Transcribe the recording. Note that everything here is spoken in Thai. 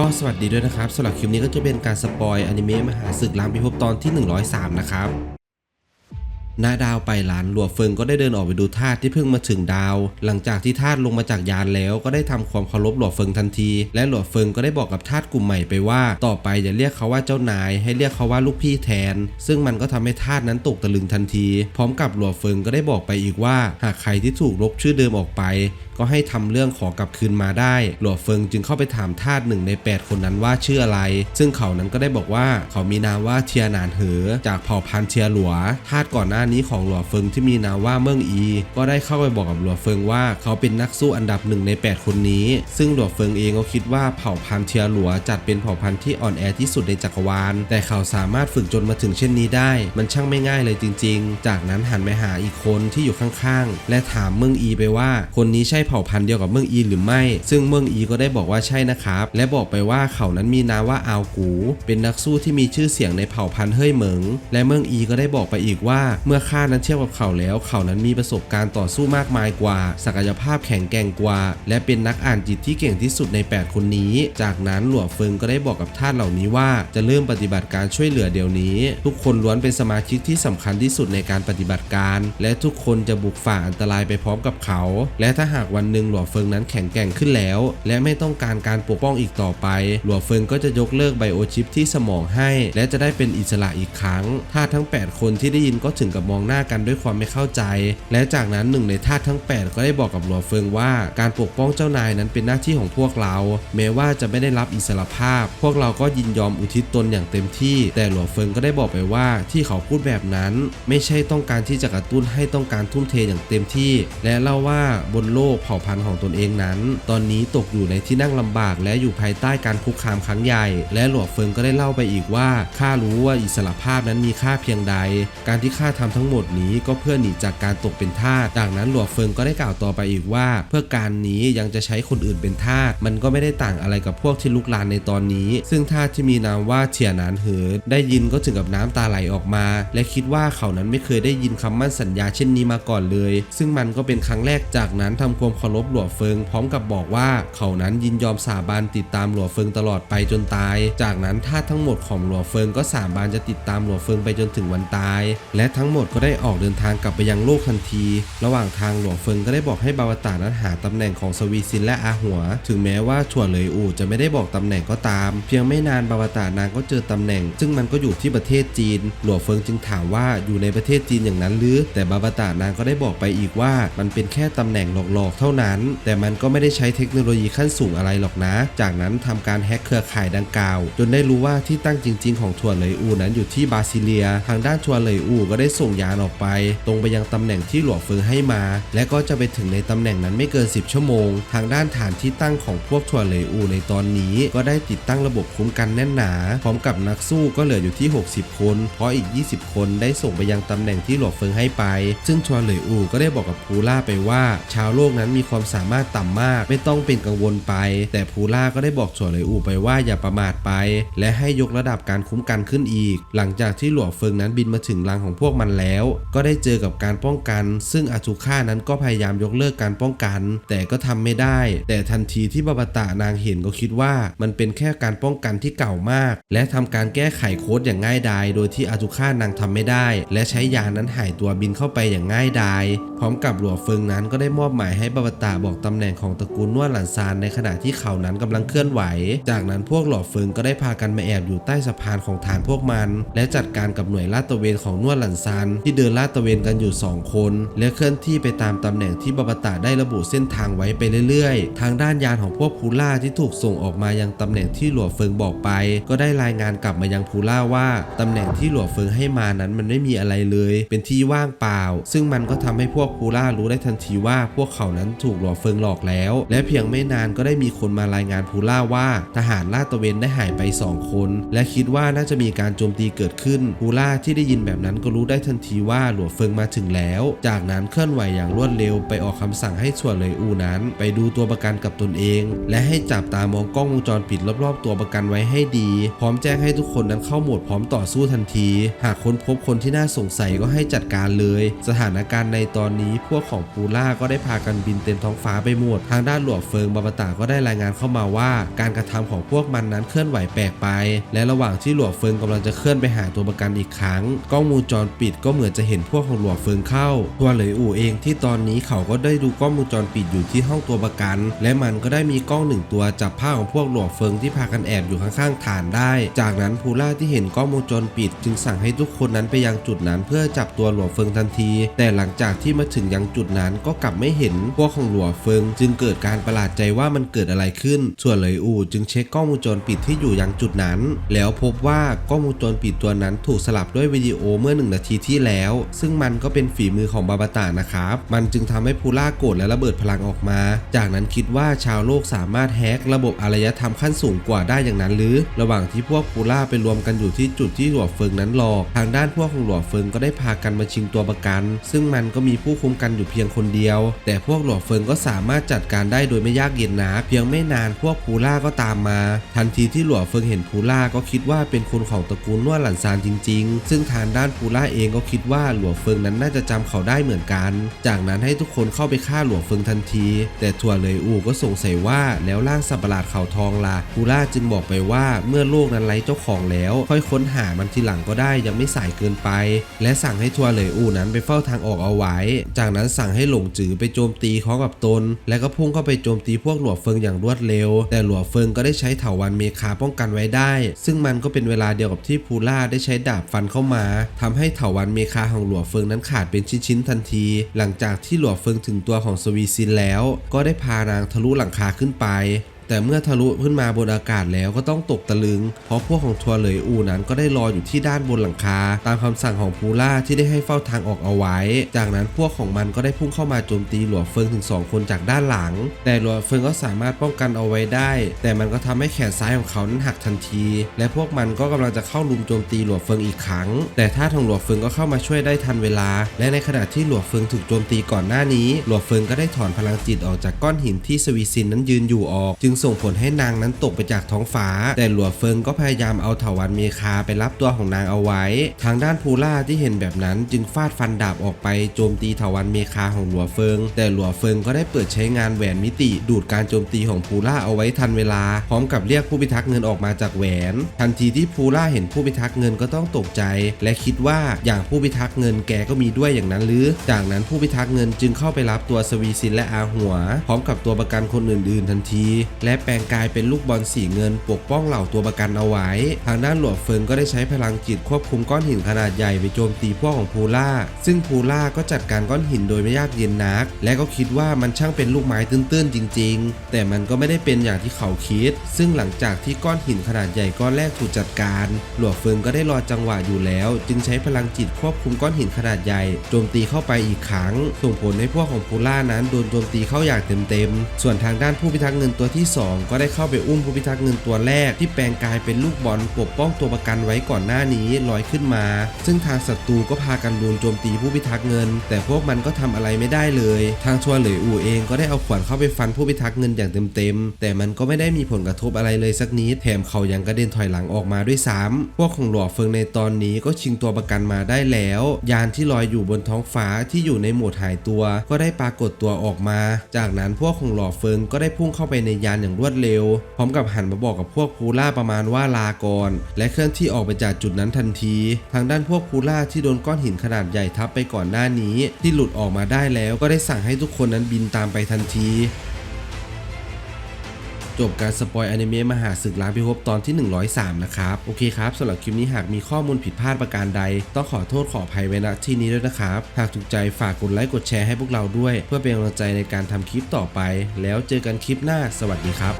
ก็สวัสดีด้วยนะครับสำหรับคลิปนี้ก็จะเป็นการสปอยอนิเมะมหาศึกล้างพิภพตอนที่ 103 นะครับณดาวไปหลานหลัวเฟิงก็ได้เดินออกไปดูทาสที่เพิ่งมาถึงดาว หลังจากที่ทาสลงมาจากยานแล้วก็ได้ทำความเคารพหลัวเฟิงทันที และหลัวเฟิงก็ได้บอกกับทาสกลุ่มใหม่ไปว่า ต่อไปอย่าเรียกเขาว่าเจ้านาย ให้เรียกเขาว่าลูกพี่แทน ซึ่งมันก็ทำให้ทาสนั้นตกตะลึงทันที พร้อมกับหลัวเฟิงก็ได้บอกไปอีกว่า หากใครที่ถูกลบชื่อเดิมออกไป ก็ให้ทำเรื่องขอกลับคืนมาได้ หลัวเฟิงจึงเข้าไปถามทาสหนึ่งใน 8 คนนั้นว่าชื่ออะไร ซึ่งเขานั้นก็ได้บอกว่าเขามีนามว่าเทียนานเหอ จากเผ่าพันธุ์เทียหลัวทาสก่อนหน้านี้ของหลัวเฟิงที่มีนามว่าเมืองอี ก็ได้เข้าไปบอกกับหลัวเฟิงว่าเขาเป็นนักสู้อันดับหนึ่งใน 8 คนนี้ ซึ่งหลัวเฟิงเองก็คิดว่าเผ่าพันธุ์เทียหลัวจัดเป็นเผ่าพันธุ์ที่อ่อนแอที่สุดในจักรวาล แต่เขาสามารถฝึกจนมาถึงเช่นนี้ได้ มันช่างไม่ง่ายเลยจริง ๆ จากนั้นหันไปหาอีกคนที่อยู่ข้างๆ และถามเมืองอีไปว่า คนนี้ใช่เผ่าพันธุ์เดียวกับเมืองอีหรือไม่ ซึ่งเมืองอีก็ได้บอกว่าใช่นะครับ และบอกไปว่าเขานั้นมีนามว่าอาวกู เป็นนักสู้ที่มีชื่อเสียงในเผ่าพันธุ์เฮ่ยเหมิง และเมืองอีก็ได้บอกไปอีกว่า เมื่อข้านั้นเทียบกับเขาแล้ว เขานั้นมีประสบการณ์ต่อสู้มากมายกว่า ศักยภาพแข็งแกร่งกว่า และเป็นนักอ่านจิตที่เก่งที่สุดใน 8 คนนี้ จากนั้นหลวงเฟิงก็ได้บอกกับท่าสเหล่านี้ว่าจะเริ่มปฏิบัติการช่วยเหลือเดี๋ยวนี้ ทุกคนล้วนเป็นสมาชิกที่สำคัญที่สุดในการปฏิบัติการ และทุกคนจะบุกฝ่าอันตรายไปพร้อมกับเขา และถ้าหากวันหนึ่งหลวงเฟิงนั้นแข็งแกร่งขึ้นแล้ว และไม่ต้องการการปกป้องอีกต่อไป หลวงเฟิงก็จะยกเลิกไบโอชิปที่สมองให้ และจะได้เป็นอิสระอีกครั้งทาสทั้ง 8 คนที่ได้ยินก็ถึงกับมองหน้ากันด้วยความไม่เข้าใจ และจากนั้นหนึ่งในทาสทั้ง 8 ก็ได้บอกกับหลวงเฟิงว่า การปกป้องเจ้านายนั้นเป็นหน้าที่ของพวกเรา แม้ว่าจะไม่ได้รับอิสรภาพ พวกเราก็ยินยอมอุทิศตนอย่างเต็มที่ แต่หลวงเฟิงก็ได้บอกไปว่าที่เขาพูดแบบนั้น ไม่ใช่ต้องการที่จะกระตุ้นให้ต้องการทุ่มเทอย่างเต็มที่ และเล่าว่าบนโลกเผ่าพันธุ์ของตนเองนั้น ตอนนี้ตกอยู่ในที่นั่งลำบาก และอยู่ภายใต้การคุกคามครั้งใหญ่ และหลวงเฟิงก็ได้เล่าไปอีกว่าข้ารู้ว่าอิสรภาพนั้นมีค่าเพียงใด การที่ข้าทำทั้งหมดนี้ก็เพื่อหนีจากการตกเป็นทาสจากนั้นหลวงเฟิงก็ได้กล่าวต่อไปอีกว่า เพื่อการนี้ยังจะใช้คนอื่นเป็นทาสมันก็ไม่ได้ต่างอะไรกับพวกที่ลุกลานในตอนนี้ ซึ่งทาสที่มีนามว่าเฉียนานเหอได้ยินก็ถึงกับน้ำตาไหลออกมา และคิดว่าเขานั้นไม่เคยได้ยินคำมั่นสัญญาเช่นนี้มาก่อนเลย ซึ่งมันก็เป็นครั้งแรกจากนั้นทำความเคารพหลวงเฟิง พร้อมกับบอกว่าเขานั้นยินยอมสาบานติดตามหลวงเฟิงตลอดไปจนตาย จากนั้นทาสทั้งหมดของหลวงเฟิงก็สาบานจะติดตามหลวงเฟิงไปจนถึงวันตาย และทั้งหมดก็ได้ออกเดินทางกลับไปยังโลกทันที ระหว่างทางหลวงเฟิงก็ได้บอกให้บาวตานั้นหาตำแหน่งของสวีซินและอาหัว ถึงแม้ว่าชั่วเลยอู่จะไม่ได้บอกตำแหน่งก็ตาม เพียงไม่นานบาวตานางก็เจอตำแหน่ง ซึ่งมันก็อยู่ที่ประเทศจีน หลวงเฟิงจึงถามว่าอยู่ในประเทศจีนอย่างนั้นหรือ แต่บาวตานางก็ได้บอกไปอีกว่ามันเป็นแค่ตำแหน่งหลอกๆเท่านั้น แต่มันก็ไม่ได้ใช้เทคโนโลยีขั้นสูงอะไรหรอกนะ จากนั้นทำการแฮ็กเครือข่ายดังกล่าว จนได้รู้ว่าที่ตั้งจริง ๆ ของทัวเลยอูนั้นอยู่ที่บราซิเลีย ทางด้านทัวเลยอูก็ได้ส่งยานออกไป ตรงไปยังตำแหน่งที่หลวงเฟิงให้มา และก็จะไปถึงในตำแหน่งนั้นไม่เกิน 10 ชั่วโมง ทางด้านฐานที่ตั้งของพวกทัวเลยอูในตอนนี้ ก็ได้ติดตั้งระบบคุ้มกันแน่นหนา พร้อมกับนักสู้ก็เหลืออยู่ที่ 60 คน เพราะอีก 20 คนได้ส่งไปยังตำแหน่งที่หลวงเฟิงให้ไป ซึ่งทัวเลยอูก็ได้บอกกับพูล่าไปว่า ชาวโลกนั้นมีความสามารถต่ำมาก ไม่ต้องเป็นกังวลไป แต่พูล่าก็ได้บอกทัวเหลยอูไปว่าอย่าประมาทไป และให้ยกระดับการคุ้มกันขึ้นอีก หลังจากที่หลวงเฟิงนั้นบินมาถึงรังของพวกมันแล้ว ก็ได้เจอกับการป้องกัน ซึ่งอาจูค่านั้นก็พยายามยกเลิกการป้องกัน แต่ก็ทำไม่ได้ แต่ทันทีที่บาบตะนางเห็นก็คิดว่ามันเป็นแค่การป้องกันที่เก่ามาก และทำการแก้ไขโค้ดอย่างง่ายดายโดยที่อาจูค่านางทำไม่ได้ และใช้ยานั้นหายตัวบินเข้าไปอย่างง่ายดายพร้อมกับหลวงเฟิงนั้นก็ได้มอบหมายให้บาบาตะบอกตำแหน่งของตระกูลนวดหลันซานในขณะที่เขานั้นกำลังเคลื่อนไหว จากนั้นพวกหลอเฟิงก็ได้พากันมาแอบอยู่ใต้สะพานของฐานพวกมัน และจัดการกับหน่วยลาดตระเวนของนวดหลันซานที่เดินลาดตระเวนกันอยู่ 2 คน และเคลื่อนที่ไปตามตำแหน่งที่บาบาตะได้ระบุเส้นทางไว้ไปเรื่อยๆ ทางด้านยานของพวกพูล่าที่ถูกส่งออกมายังตำแหน่งที่หลวงเฟิงบอกไป ก็ได้รายงานกลับมายังพูล่าว่าตำแหน่งที่หลวงเฟิงให้มานั้นมันไม่มีอะไรเลย เป็นที่ว่างเปล่า ซึ่งมันก็ทำให้พวกพูล่ารู้ได้ทันทีว่าพวกเขานั้นถูกหลวงเฟิงหลอกแล้ว และเพียงไม่นานก็ได้มีคนมารายงานพูล่าว่า ทหารลาดตระเวนได้หายไป 2 คน และคิดว่าน่าจะมีการโจมตีเกิดขึ้นพูล่าที่ได้ยินแบบนั้นก็รู้ได้ทันทีว่าหลวงเฟิงมาถึงแล้ว จากนั้นเคลื่อนไหวอย่างรวดเร็วไปออกคำสั่งให้ส่วนเลยอูนั้น ไปดูตัวประกันกับตนเอง และให้จับตามองกล้องวงจรปิดรอบๆ ตัวประกันไว้ให้ดี พร้อมแจ้งให้ทุกคนนั้นเข้าโหมดพร้อมต่อสู้ทันที หากค้นพบคนที่น่าสงสัยก็ให้จัดการเลย สถานการณ์ในตอนนี้พวกของปูล่าก็ได้พากันบินนเต็มท้องฟ้าไปหมด ทางด้านหลวงเฟิงบาบตาก็ได้รายงานเข้ามาว่า การกระทำของพวกมันนั้นเคลื่อนไหวแปลกไป และระหว่างที่หลวงเฟิงกำลังจะเคลื่อนไปหาตัวประกันอีกครั้ง กล้องวงจรปิดก็เหมือนจะเห็นพวกของหลวงเฟิงเข้า ตัวเหลยอู่เองที่ตอนนี้เขาก็ได้ดูกล้องวงจรปิดอยู่ที่ห้องตัวประกัน และมันก็ได้มีกล้องหนึ่งตัวจับภาพของพวกหลวงเฟิงที่พากันแอบอยู่ข้างๆฐานได้ จากนั้นภูล่าที่เห็นกล้องวงจรปิด จึงสั่งให้ทุกคนนั้นไปยังจุดนั้น เพื่อจับตัวหลวงเฟิงทันที แต่หลังจากที่มาถึงยังจุดนั้นก็กลับไม่เห็นพวกของหลวงเฟิง จึงเกิดการประหลาดใจว่ามันเกิดอะไรขึ้น ส่วนเหลยอูจึงเช็คกล้องวงจรปิดที่อยู่ยังจุดนั้น แล้วพบว่ากล้องวงจรปิดตัวนั้นถูกสลับด้วยวิดีโอเมื่อหนึ่งนาทีที่แล้ว ซึ่งมันก็เป็นฝีมือของบาบาตานะครับ มันจึงทำให้ภูล่าโกรธและระเบิดพลังออกมา จากนั้นคิดว่าชาวโลกสามารถแฮกระบบอารยธรรมขั้นสูงกว่าได้อย่างนั้นหรือ ระหว่างที่พวกภูล่าไปรวมกันอยู่ที่จุดที่หลวงเฟิงนั้นหลอทางด้านพวกของหลวงเฟิงก็ได้พากันมาชิงตัวประกัน ซึ่งมันก็มีผู้คุมกันอยู่เพียงคนเดียว แต่พวกหลวงเฟิงก็สามารถจัดการได้โดยไม่ยากเย็นนักเพียงไม่นานพวกภูล่าก็ตามมา ทันทีที่หลวงเฟิงเห็นภูล่าก็คิดว่าเป็นคนของตระกูลนวดหลันซานจริง ๆ ซึ่งทางด้านภูล่าเองก็คิดว่าหลวงเฟิงนั้นน่าจะจำเขาได้เหมือนกัน จากนั้นให้ทุกคนเข้าไปฆ่าหลวงเฟิงทันที แต่ถั่วเลยอู่ก็สงสัยว่าแล้วร่างสัตว์ประหลาดเขาทองล่ะภูล่าจึงบอกไปว่าเมื่อโลกนั้นไร้เจ้าของแล้ว ค่อยค้นหามันทีหลังก็ได้ยังไม่สายเกินไป และสั่งให้ทัวเลยอู่นั้นไปเฝ้าทางออกเอาไว้ จากนั้นสั่งให้หลงจือไปโจมตีเขากับตน และก็พุ่งเข้าไปโจมตีพวกหลวงเฟิงอย่างรวดเร็ว แต่หลวงเฟิงก็ได้ใช้เถาวันเมคาป้องกันไว้ได้ ซึ่งมันก็เป็นเวลาเดียวกับที่พูล่าได้ใช้ดาบฟันเข้ามาทำให้เถาวันเมคาของหลวงเฟิงนั้นขาดเป็นชิ้นๆทันที หลังจากที่หลวงเฟิงถึงตัวของสวีซินแล้ว ก็ได้พานางทะลุหลังคาขึ้นไป แต่เมื่อทะลุขึ้นมาบนอากาศแล้วก็ต้องตกตะลึง เพราะพวกของทัวเลยอูนั้นก็ได้รออยู่ที่ด้านบนหลังคา ตามคำสั่งของพูล่าที่ได้ให้เฝ้าทางออกเอาไว้ จากนั้นพวกของมันก็ได้พุ่งเข้ามาโจมตีหลวงเฟิงถึง 2 คนจากด้านหลัง แต่หลวงเฟิงก็สามารถป้องกันเอาไว้ได้ แต่มันก็ทำให้แขนซ้ายของเขานั้นหักทันที และพวกมันก็กำลังจะเข้าลุมโจมตีหลวงเฟิงอีกครั้ง แต่ท่าของหลวงเฟิงก็เข้ามาช่วยได้ทันเวลา และในขณะที่หลวงเฟิงถูกโจมตีก่อนหน้านี้ หลวงเฟิงก็ได้ถอนพลังจิตออกจากก้อนหินที่สวีซินนั้นยืนอยู่ออก จึงส่งผลให้นางนั้นตกไปจากท้องฟ้า แต่หลวงเฟิงก็พยายามเอาเถาวันเมคาไปรับตัวของนางเอาไว้ ทางด้านพูล่าที่เห็นแบบนั้นจึงฟาดฟันดาบออกไปโจมตีเถาวันเมคาของหลวงเฟิง แต่หลวงเฟิงก็ได้เปิดใช้งานแหวนมิติดูดการโจมตีของพูล่าเอาไว้ทันเวลา พร้อมกับเรียกผู้พิทักษ์เงินออกมาจากแหวน ทันทีที่พูล่าเห็นผู้พิทักษ์เงินก็ต้องตกใจ และคิดว่าอย่างผู้พิทักษ์เงินแกก็มีด้วยอย่างนั้นหรือ จากนั้นผู้พิทักษ์เงินจึงเข้าไปรับตัวสวีซินและอาหัว พร้อมกับตัวประกันคนอื่น ๆ ทันทีและแปลงกายเป็นลูกบอลสีเงินปกป้องเหล่าตัวประกันเอาไว้ ทางด้านหลวงเฟิงก็ได้ใช้พลังจิตควบคุมก้อนหินขนาดใหญ่ไปโจมตีพวกของพูล่า ซึ่งพูล่าก็จัดการก้อนหินโดยไม่ยากเย็นนัก และก็คิดว่ามันช่างเป็นลูกไม้ตื้นๆจริง ๆ แต่มันก็ไม่ได้เป็นอย่างที่เขาคิด ซึ่งหลังจากที่ก้อนหินขนาดใหญ่ก้อนแรกถูกจัดการ หลวงเฟิงก็ได้รอจังหวะอยู่แล้ว จึงใช้พลังจิตควบคุมก้อนหินขนาดใหญ่โจมตีเข้าไปอีกครั้ง ส่งผลให้พวกของพูล่านั้นโดนโจมตีเข้าอย่างเต็มๆส่วนทางด้านผู้พิทักษ์เงินตัวที่2 ก็ได้เข้าไปอุ้มผู้พิทักษ์เงินตัวแรกที่แปลงกายเป็นลูกบอลปกป้องตัวประกันไว้ก่อนหน้านี้ลอยขึ้นมา ซึ่งทางศัตรูก็พากันรุมโจมตีผู้พิทักษ์เงิน แต่พวกมันก็ทำอะไรไม่ได้เลย ทางชัวเหลยอูเองก็ได้เอาขวานเข้าไปฟันผู้พิทักษ์เงินอย่างเต็มๆแต่มันก็ไม่ได้มีผลกระทบอะไรเลยสักนิดแถมเขายังกระเด็นถอยหลังออกมาด้วยซ้ำพวกของหลวงเฟิงในตอนนี้ก็ชิงตัวประกันมาได้แล้ว ยานที่ลอยอยู่บนท้องฟ้าที่อยู่ในโหมดหายตัว ก็ได้ปรากฏตัวออกมา จากนั้นพวกของหลวงเฟิงก็ได้พุ่งเข้าไปในยานอย่างรวดเร็ว พร้อมกับหันมาบอกกับพวกพูล่าประมาณว่าลาก่อนและเคลื่อนที่ออกไปจากจุดนั้นทันที ทางด้านพวกพูล่าที่โดนก้อนหินขนาดใหญ่ทับไปก่อนหน้านี้ ที่หลุดออกมาได้แล้วก็ได้สั่งให้ทุกคนนั้นบินตามไปทันที จบการสปอยอนิเมะมหาศึกล้างพิภพตอนที่ 103 นะครับ โอเคครับสำหรับคลิปนี้หากมีข้อมูลผิดพลาดประการใด ต้องขอโทษขออภัยไว้ณที่นี้ด้วยนะครับ หากถูกใจฝากกดไลค์กดแชร์ให้พวกเราด้วย เพื่อเป็นกำลังใจในการทำคลิปต่อไป แล้วเจอกันคลิปหน้า สวัสดีครับ